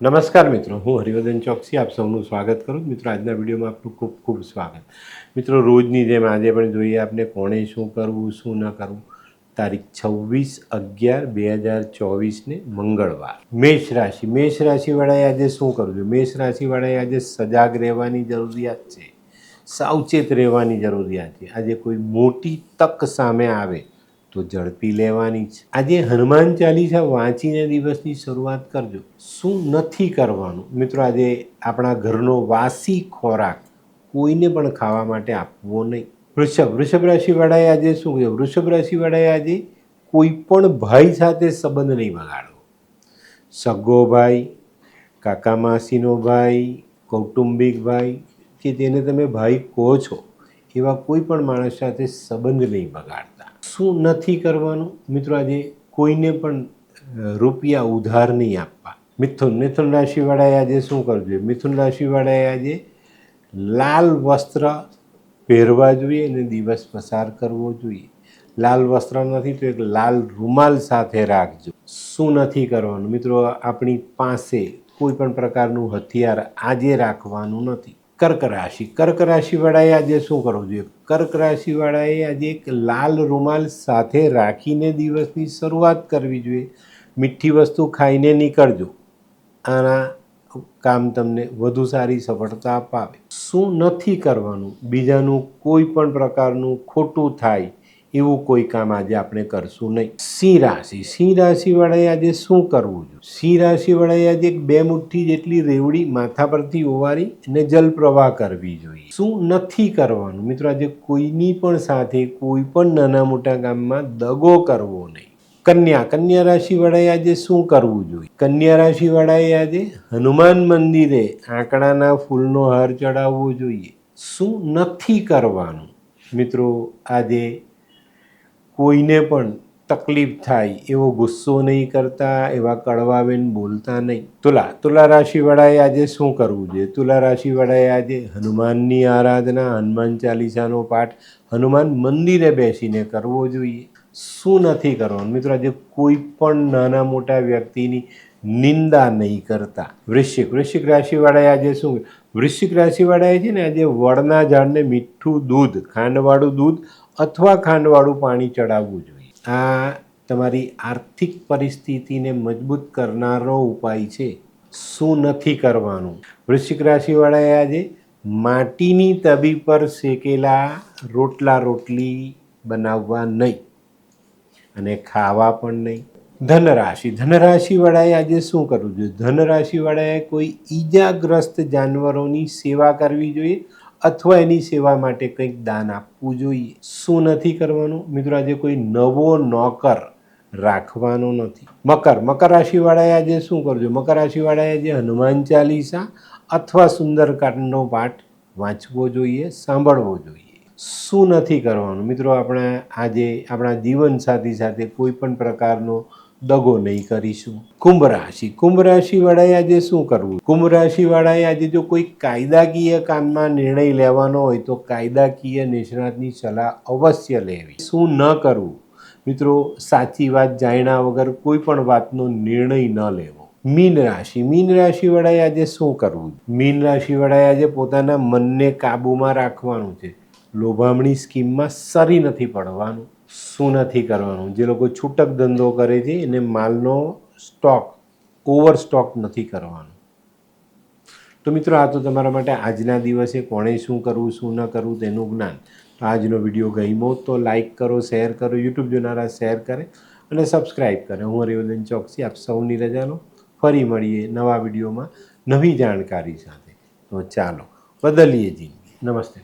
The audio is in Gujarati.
નમસ્કાર મિત્રો, હું હરિવર્ધન ચોકસી, આપ સૌનું સ્વાગત કરું મિત્રો, આજના વિડીયોમાં આપનું ખૂબ ખૂબ સ્વાગત. મિત્રો, રોજની જેમ આજે પણ જોઈએ આપણે કોણે શું કરવું, શું ન કરવું. તારીખ છવ્વીસ અગિયાર બે હજાર ચોવીસને મંગળવાર. મેષ રાશિ. મેષ રાશિવાળાએ આજે શું કરવું જોઈએ? મેષ રાશિવાળાએ આજે સજાગ રહેવાની જરૂરિયાત છે. સાવચેત રહેવાની જરૂરિયાત છે. આજે કોઈ મોટી તક સામે આવે તો ઝડપી લેવાની છે આજે હનુમાન ચાલીસા વાંચીને દિવસની શરૂઆત કરજો. શું નથી કરવાનું? મિત્રો, આજે આપણા ઘરનો વાસી ખોરાક કોઈને પણ ખાવા માટે આપવો નહીં. વૃષભ વૃષભ રાશિવાળાએ આજે શું કહ્યું વૃષભ રાશિવાળાએ આજે કોઈ પણ ભાઈ સાથે સંબંધ નહીં બગાડવો. સગો ભાઈ, કાકા માસીનો ભાઈ, કૌટુંબિક ભાઈ, કે જેને તમે ભાઈ કહો છો, એવા કોઈ પણ માણસ સાથે સંબંધ નહીં બગાડતા. શું નથી કરવાનું? મિત્રો, આજે કોઈને પણ રૂપિયા ઉધાર નહીં આપવા. મિથુન મિથુન રાશિવાળાએ આજે શું કરવું જોઈએ મિથુન રાશિવાળાએ આજે લાલ વસ્ત્ર પહેરવા જોઈએ અને દિવસ પસાર કરવો જોઈએ. લાલ વસ્ત્ર નથી તો એક લાલ રૂમાલ સાથે રાખજો. શું નથી કરવાનું? મિત્રો, આપણી પાસે કોઈ પણ પ્રકારનું હથિયાર આજે રાખવાનું નથી. કર્ક રાશિ. કર્ક રાશિવાળાએ આજે શું કરવું જોઈએ? કર્ક રાશિવાળાએ આજે એક લાલ રૂમાલ સાથે રાખીને દિવસની શરૂઆત કરવી જોઈએ. મીઠી વસ્તુ ખાઈને નીકળજો. આના કામ તમને વધુ સારી સફળતા અપાવે શું નથી કરવાનું? બીજાનું કોઈ પણ પ્રકારનું ખોટું થાય એવું કોઈ કામ આજે આપણે કરશું નહીં. સિંહ રાશિ. સિંહ રાશિવાળાએ આજે શું કરવું જોઈએ? સિંહ રાશિવાળાએ આજે એક બે મુઠ્ઠી જેટલી રેવડી માથા પરથી ઓવારી અને જલ પ્રવાહ કરવી જોઈએ. શું નથી કરવાનું? મિત્રો, આજે કોઈની પણ સાથે કોઈ પણ નાના મોટા ગામમાં દગો કરવો નહીં. કન્યા. કન્યા રાશિવાળાએ આજે શું કરવું જોઈએ? કન્યા રાશિવાળાએ આજે હનુમાન મંદિરે આંકડાના ફૂલનો હાર ચડાવવો જોઈએ. શું નથી કરવાનું? મિત્રો, આજે કોઈને પણ તકલીફ થાય એવો ગુસ્સો નહીં કરતા, એવા કડવાવેન બોલતા નહીં. તુલા તુલા રાશિવાળાએ આજે શું કરવું જોઈએ? તુલા રાશિવાળાએ આજે હનુમાનની આરાધના, હનુમાન ચાલીસાનો પાઠ, હનુમાન મંદિરે બેસીને કરવો જોઈએ. શું નથી કરવાનું? મિત્રો, આજે કોઈ પણ નાના મોટા વ્યક્તિની નિંદા નહીં કરતા. વૃશ્ચિક વૃશ્ચિક રાશિવાળાએ આજે શું વૃશ્ચિક રાશિવાળાએ છે ને આજે વડના ઝાડને મીઠું દૂધ, ખાંડવાળું દૂધ અથવા ખાંડવાળું પાણી ચડાવવું જોઈએ. આ તમારી આર્થિક પરિસ્થિતિને મજબૂત કરનારો ઉપાય છે. શું નથી કરવાનું? વૃશ્ચિક રાશિવાળાએ આજે માટીની તબી પર શેકેલા રોટલા રોટલી બનાવવા નહીં. અને ખાવા પણ નહીં. ધનરાશિ. ધનરાશિવાળાએ આજે શું કરવું જોઈએ? ધનરાશિવાળાએ કોઈ ઈજાગ્રસ્ત જાનવરોની સેવા કરવી જોઈએ અથવા એની સેવા માટે કંઈક દાન આપવું જોઈએ? શું નથી કરવાનું? મિત્રો, આજે કોઈ નવો નોકર રાખવાનો નથી. મકર. મકર રાશિવાળાએ આજે શું કરવું જોઈએ? મકર રાશિવાળાએ આજે હનુમાન ચાલીસા અથવા સુંદરકાંડનો પાઠ વાંચવો જોઈએ, સાંભળવો જોઈએ. શું નથી કરવાનું? મિત્રો, આપણે આજે આપણા જીવનસાથી સાથે કોઈ પણ પ્રકારનો દગો નહીં કરીશું. કુંભ રાશિ. કુંભ રાશિવાળાએ આજે શું કરવું? કુંભ રાશિવાળાએ આજે જો કોઈ કાયદાકીય કામમાં નિર્ણય લેવાનો હોય તો કાયદાકીય નિષ્ણાતની સલાહ અવશ્ય લેવી. શું ન કરવું? મિત્રો, સાચી વાત જાણ્યા વગર કોઈ પણ વાતનો નિર્ણય ન લેવો. મીન રાશિ. મીન રાશિવાળાએ આજે શું કરવું? મીન રાશિવાળાએ આજે પોતાના મનને કાબૂમાં રાખવાનું છે. લોભામણી સ્કીમમાં સરી નથી પડવાનું. શું નથી કરવાનું? જે લોકો છૂટક ધંધો કરે છે, એને માલનો સ્ટોક ઓવર સ્ટોક નથી કરવાનો. તો મિત્રો, આ તો તમારા માટે આજના દિવસે કોણે શું કરવું, શું ન કરવું તેનું જ્ઞાન. તો આજનો વીડિયો ગમ્યો તો લાઈક કરો શેર કરો યુટ્યુબ જોનારા શેર કરે અને સબસ્ક્રાઈબ કરે. હું હરિવર્ધન ચોકસી, આપ સૌની રજાનો ફરી મળીએ નવા વિડીયોમાં નવી જાણકારી સાથે. તો ચાલો, બદલીએ જી નમસ્તે.